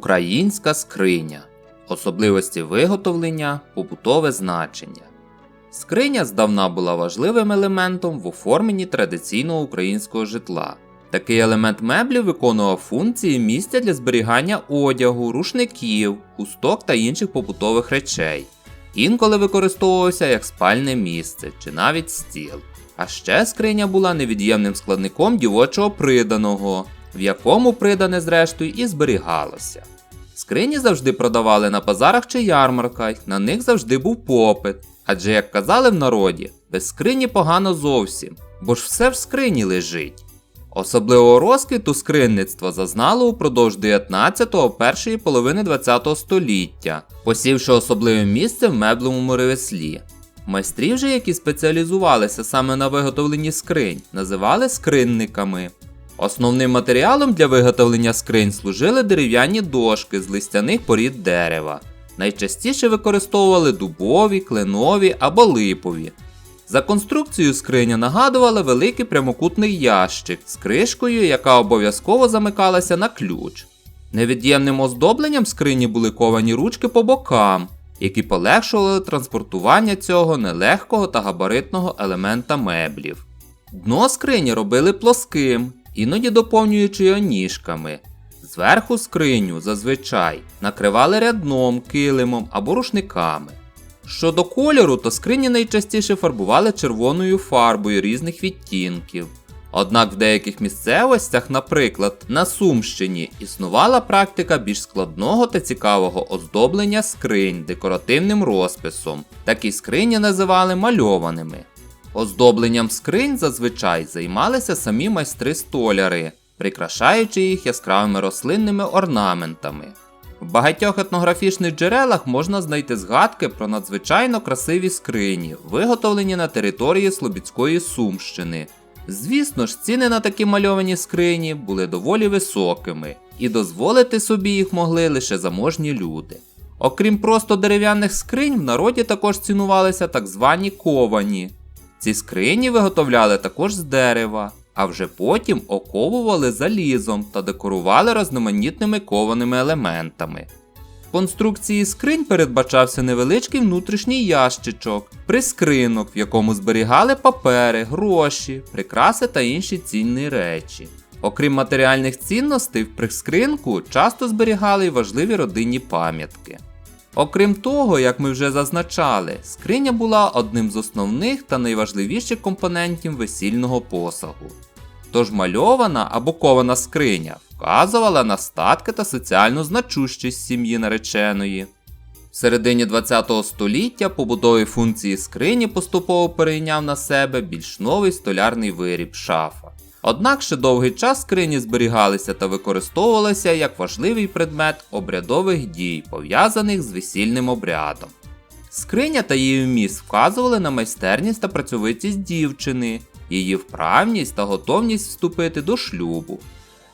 Українська скриня. Особливості виготовлення, побутове значення. Скриня здавна була важливим елементом в оформленні традиційного українського житла. Такий елемент меблів виконував функції місця для зберігання одягу, рушників, хусток та інших побутових речей. Інколи використовувався як спальне місце чи навіть стіл. А ще скриня була невід'ємним складником дівочого приданого, в якому придане зрештою і зберігалося. Скрині завжди продавали на базарах чи ярмарках, на них завжди був попит. Адже, як казали в народі, без скрині погано зовсім, бо ж все в скрині лежить. Особливого розквіту скринництва зазнало упродовж 19-го першої половини 20-го століття, посівши особливе місце в меблевому ремеслі. Майстрів же, які спеціалізувалися саме на виготовленні скринь, називали скринниками. Основним матеріалом для виготовлення скринь служили дерев'яні дошки з листяних порід дерева. Найчастіше використовували дубові, кленові або липові. За конструкцією скриня нагадувала великий прямокутний ящик з кришкою, яка обов'язково замикалася на ключ. Невід'ємним оздобленням скрині були ковані ручки по бокам, які полегшували транспортування цього нелегкого та габаритного елемента меблів. Дно скрині робили плоским, іноді доповнюючи його ніжками. Зверху скриню зазвичай накривали рядном, килимом або рушниками. Щодо кольору, то скрині найчастіше фарбували червоною фарбою різних відтінків. Однак в деяких місцевостях, наприклад, на Сумщині, існувала практика більш складного та цікавого оздоблення скринь декоративним розписом. Такі скрині називали мальованими. Оздобленням скринь зазвичай займалися самі майстри-столяри, прикрашаючи їх яскравими рослинними орнаментами. В багатьох етнографічних джерелах можна знайти згадки про надзвичайно красиві скрині, виготовлені на території Слобідської Сумщини. Звісно ж, ціни на такі мальовані скрині були доволі високими, і дозволити собі їх могли лише заможні люди. Окрім просто дерев'яних скринь, в народі також цінувалися так звані ковані. Ці скрині виготовляли також з дерева, а вже потім оковували залізом та декорували різноманітними кованими елементами. В конструкції скринь передбачався невеличкий внутрішній ящичок, прискринок, в якому зберігали папери, гроші, прикраси та інші цінні речі. Окрім матеріальних цінностей, в прискринку часто зберігали й важливі родинні пам'ятки. Окрім того, як ми вже зазначали, скриня була одним з основних та найважливіших компонентів весільного посагу. Тож мальована або кована скриня вказувала на статки та соціальну значущість сім'ї нареченої. В середині ХХ століття побудові функції скрині поступово перейняв на себе більш новий столярний виріб шафа. Однак ще довгий час скрині зберігалися та використовувалися як важливий предмет обрядових дій, пов'язаних з весільним обрядом. Скриня та її вміст вказували на майстерність та працьовитість дівчини, її вправність та готовність вступити до шлюбу.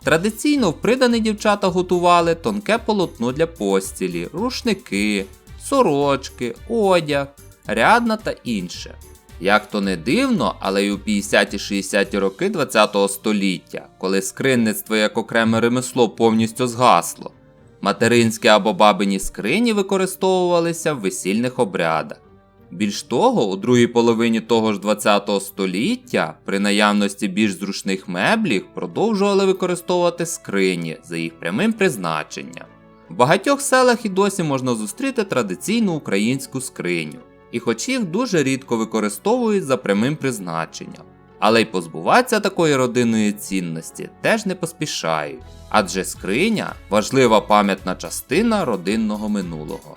Традиційно в придане дівчата готували тонке полотно для постілі, рушники, сорочки, одяг, рядна та інше. Як то не дивно, але й у 50-60-ті роки ХХ століття, коли скринництво як окреме ремесло повністю згасло, материнські або бабині скрині використовувалися в весільних обрядах. Більш того, у другій половині того ж ХХ століття при наявності більш зручних меблів продовжували використовувати скрині за їх прямим призначенням. В багатьох селах і досі можна зустріти традиційну українську скриню, і хоч їх дуже рідко використовують за прямим призначенням. Але й позбуватися такої родинної цінності теж не поспішають, адже скриня важлива пам'ятна частина родинного минулого.